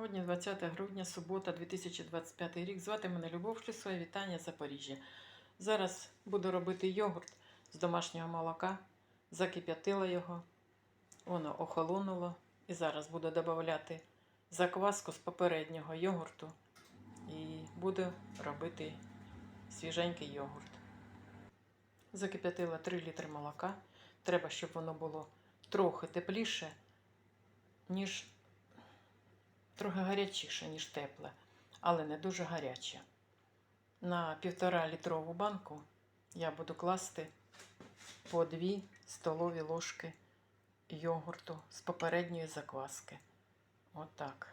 Сьогодні 20 грудня, субота, 2025 рік. Звати мене Любов Шлісова, вітання Запоріжжя. Зараз буду робити йогурт з домашнього молока. Закип'ятила його, воно охолонуло. І зараз буду додавати закваску з попереднього йогурту. І буду робити свіженький йогурт. Закип'ятила 3 літри молока. Треба, щоб воно було трохи тепліше, ніж трохи гарячіше, ніж тепле, але не дуже гаряче. На півтора літрову банку я буду класти по 2 столові ложки йогурту з попередньої закваски. Отак.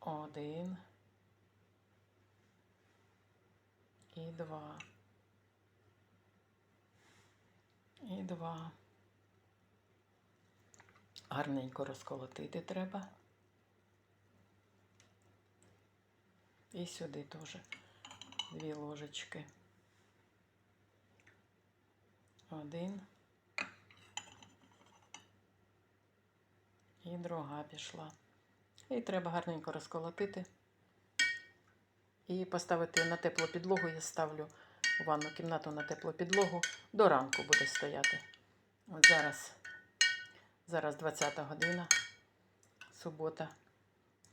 Один. І два. І два. Гарненько розколотити треба. І сюди теж дві ложечки. Один. І друга пішла. І треба гарненько розколотити. І поставити на теплу підлогу. Я ставлю у ванну кімнату на теплу підлогу. До ранку буде стояти. От зараз, зараз 20 година, субота.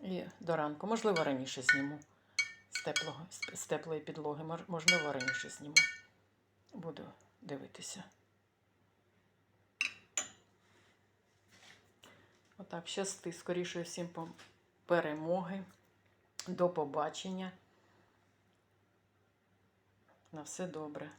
І до ранку. Можливо, раніше зніму з, теплого, з- теплої підлоги. Мож- Можливо, раніше зніму. Буду дивитися. Отак, щасти. Скоріше всім перемоги. До побачення. На все добре.